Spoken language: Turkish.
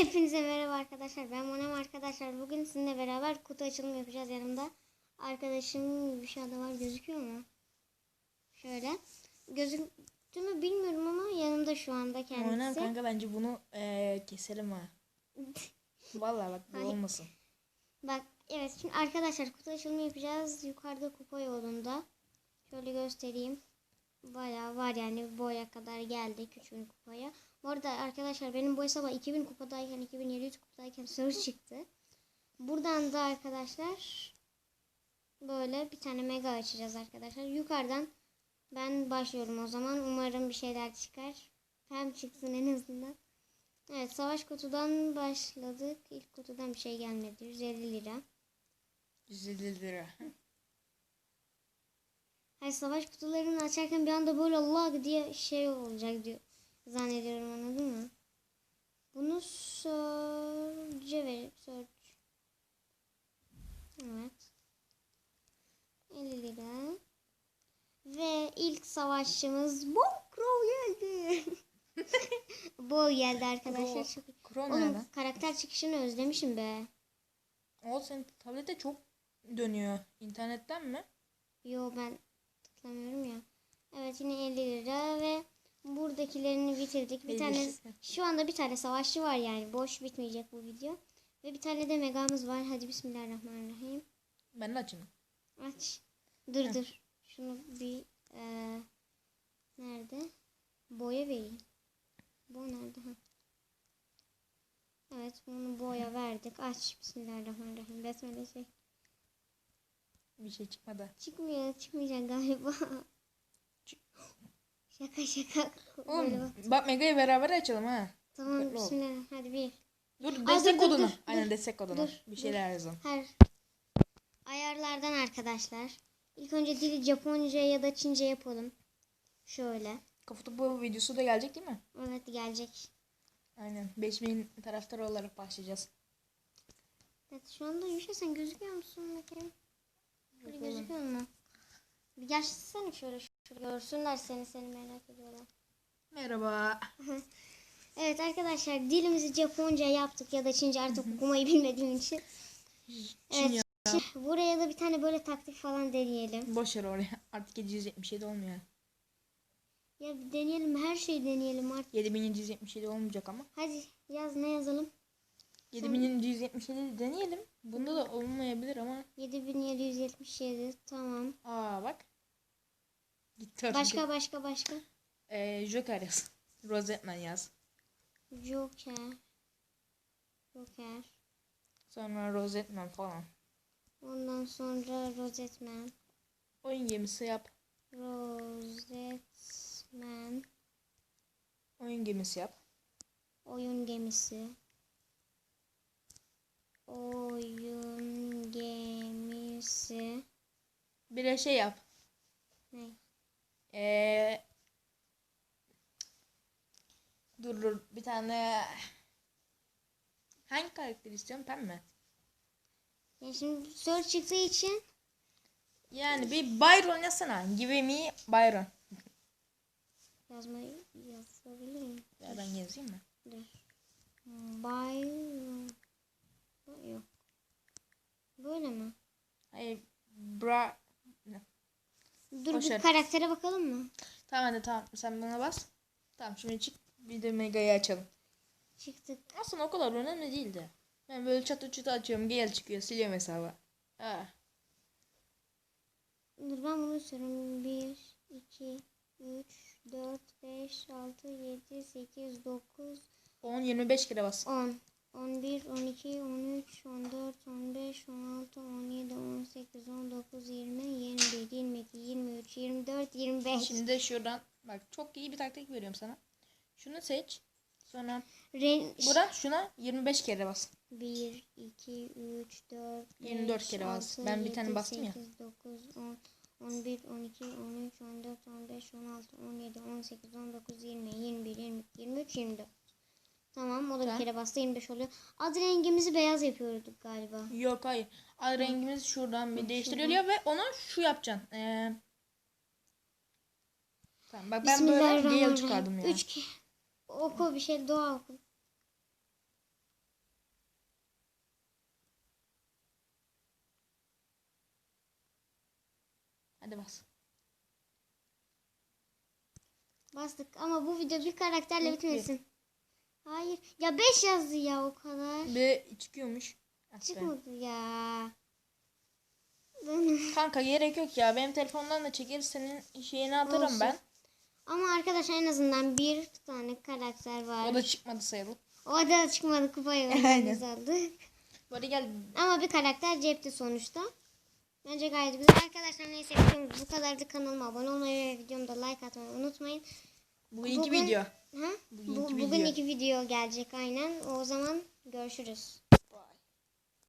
Hepinize merhaba arkadaşlar. Ben Monem arkadaşlar. Bugün sizinle beraber kutu açılımı yapacağız yanımda. Arkadaşım bir şey adı var gözüküyor mu? Şöyle. Gözüktü mü bilmiyorum ama yanımda şu anda kendisi. kanka bence bunu eee, keselim ha. Vallahi bak bu Hayır. olmasın. Bak evet şimdi arkadaşlar kutu açılımı yapacağız. Yukarıda kupa yolunda. Şöyle göstereyim. Bayağı var yani boya kadar geldik 3000 kupaya. Bu arada arkadaşlar benim bu hesaba 2000 kupadayken 2700 kupadayken soru çıktı. Buradan da arkadaşlar böyle bir tane mega açacağız arkadaşlar. Yukarıdan ben başlıyorum o zaman. Umarım bir şeyler çıkar. Hem çıksın en azından. Evet savaş kutudan başladık. İlk kutudan bir şey gelmedi. 150 lira. 150 lira. Her savaş kutularını açarken bir anda böyle Allah diye şey olacak diyor. Zannediyorum anladın mı? Bunu Surge'e verip Surge. Evet. 50 lira. Ve ilk savaşçımız Bokro geldi. Bol geldi arkadaşlar. Çok... Kron Oğlum nereden? karakter çıkışını özlemişim be. O senin tablette çok dönüyor. İnternetten mi? Yo ben tıklamıyorum ya. Evet yine 50 lira ve buradakilerini bitirdik. Bir tane şu anda bir tane savaşçı var yani. Boş bitmeyecek bu video. Ve bir tane de megamız var. Hadi bismillahirrahmanirrahim. Ben açayım. Aç. Dur Heh. dur. Şunu bir eee, nerede? Boya vereyim. Bu nerede? Ha. Evet bunu boya verdik. Aç. Bismillahirrahmanirrahim. Besmele şey. Bir şey çıkmadı. Çıkmıyor. Çıkmayacak galiba. şaka şaka. Böyle Oğlum bak. bak Mega'yı beraber açalım ha. Tamam dikkatli ol. bismillah. Hadi bir. Dur dur, destek dur, dur, Aynen dur. destek kodunu. Dur, bir şeyler yazalım. Her ayarlardan arkadaşlar. İlk önce dili Japonca ya da Çince yapalım. Şöyle. Kafa videosu da gelecek değil mi? Evet gelecek. Aynen. 5000 taraftar olarak başlayacağız. Evet şu anda Yuşa sen gözüküyor musun bakayım? Gözüküyor mu? Bir geçsene şöyle şöyle görsünler seni seni merak ediyorlar. Merhaba. Evet arkadaşlar dilimizi Japonca yaptık ya da Çince artık okumayı bilmediğim için. Çin Evet. Şimdi buraya da bir tane böyle taktik falan deneyelim. Boş ver oraya. Artık 777 olmuyor. Ya bir deneyelim her şeyi deneyelim artık. 7777 olmayacak ama. Hadi yaz ne yazalım? 7777 deneyelim. Bunda da olmayabilir ama. 7777 tamam. Aa bak. Gitti. Başka başka başka. Ee, Joker yaz. Rosetman yaz. Joker. Joker. Sonra Rosetman falan. Ondan sonra Rosetman. Oyun gemisi yap. Rosetman. Oyun gemisi yap. Oyun gemisi. Oyun gemisi. Bir de şey yap. Ne? Ee, dur dur bir tane hangi karakter istiyorsun pembe? Ya şimdi soru çıktığı için Yani bir Byron yazsana. Give me Byron. yazmayı yazabilir miyim? Ya ben yazayım mı? Dur. Byron. Yok. Böyle mi? Hayır. Bra... Ne? Dur Boş bir ver. karaktere bakalım mı? Tamam hadi tamam. Sen buna bas. Tamam şimdi çık. Bir de Mega'yı açalım. Çıktık. Aslında o kadar önemli değildi. Ben böyle çatı çatı açıyorum. Gel çıkıyor. Siliyorum hesabı. Ha. Dur ben bunu istiyorum. 1, 2, 3, 4, 5, 6, 7, 8, 9, 10 25 kere bas. 10, 11, 12, 13, 14, 15, 16, 17, 18, 19, 20, 21, 22, 23, 24, 25. Şimdi de şuradan bak çok iyi bir taktik veriyorum sana. Şunu seç. Sonra Ren buradan şuna 25 kere bas. 1, 2, 3, 4, 24 5, kere bas. 6, Ben bir tane 7, bastım ya. 8, 9, 10, 11, 12, 13, 14, 15, 16, 17, 18, 19, 20, 21, 22, 23, 24. Tamam o da bir kere bastı 25 oluyor. Ad rengimizi beyaz yapıyorduk galiba. Yok hayır. Ad rengimiz şuradan bir değiştiriliyor ve ona şu yapacaksın. Ee... Tamam bak ben böyle gel çıkardım ya. 3 ki oku bir şey doğa oku. Hadi bas. Bastık ama bu video bir karakterle bitmesin. Hayır. Ya 5 yazdı ya o kadar. Ve çıkıyormuş. Ah. Çıkmadı ya. Kanka gerek yok ya. Benim telefondan da çekeriz. Senin şeyini atarım Olsun. ben. Ama arkadaşlar en azından bir tane karakter var. O da çıkmadı sayılır. O da çıkmadı kupayı vermeniz aldık. Böyle gel. Ama bir karakter cepte sonuçta. Bence gayet güzel. Arkadaşlar neyse videomuz bu kadardı. Kanalıma abone olmayı ve videomda like atmayı unutmayın. Bu iki Bugün- video. Ha? Bugünkü Bu, video. bugün iki video gelecek aynen. O zaman görüşürüz.